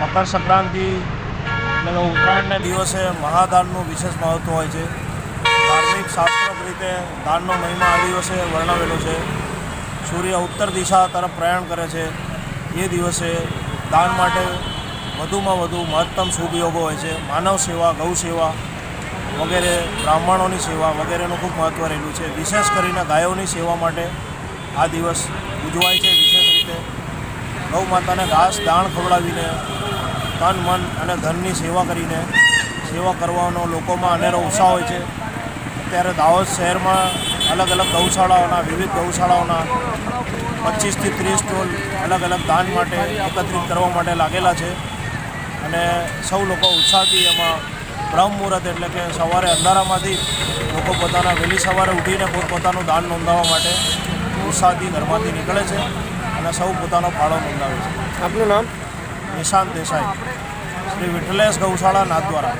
મકર સંક્રાંતિ એટલે ઉત્તરાયણના દિવસે મહાદાનનું વિશેષ મહત્ત્વ હોય છે. ધાર્મિક શાસ્ત્રક રીતે દાનનો મહિમા આ દિવસે વર્ણવેલો છે. સૂર્ય ઉત્તર દિશા તરફ પ્રયાણ કરે છે. એ દિવસે દાન માટે વધુમાં વધુ મહત્તમ શુભ યોગો હોય છે. માનવ સેવા, ગૌ સેવા વગેરે, બ્રાહ્મણોની સેવા વગેરેનું ખૂબ મહત્ત્વ રહેલું છે. વિશેષ કરીને ગાયોની સેવા માટે આ દિવસ ઉજવાય છે વિશેષ રીતે. ગૌ માતાને ઘાસ, દાણ ખવડાવીને તન, મન અને ધનની સેવા કરીને સેવા કરવાનો લોકોમાં અનેરો ઉત્સાહ હોય છે. અત્યારે દાહોદ શહેરમાં અલગ અલગ ગૌશાળાઓના, વિવિધ ગૌશાળાઓના પચીસથી ત્રીસ ટોલ અલગ અલગ દાન માટે એકત્રિત કરવા માટે લાગેલા છે. અને સૌ લોકો ઉત્સાહથી એમાં બ્રહ્મ મુહૂર્ત એટલે કે સવારે અંધારામાંથી લોકો પોતાના વહેલી સવારે ઉઠીને પોતપોતાનું દાન નોંધાવવા માટે ઉત્સાહથી ઘરમાંથી નીકળે છે અને સૌ પોતાનો ફાળો નોંધાવે છે. આપનું નામ? નિશાંત દેસાઈ. શ્રી વિઠ્ઠલેશ ગૌશાળા નાથદ્વારા.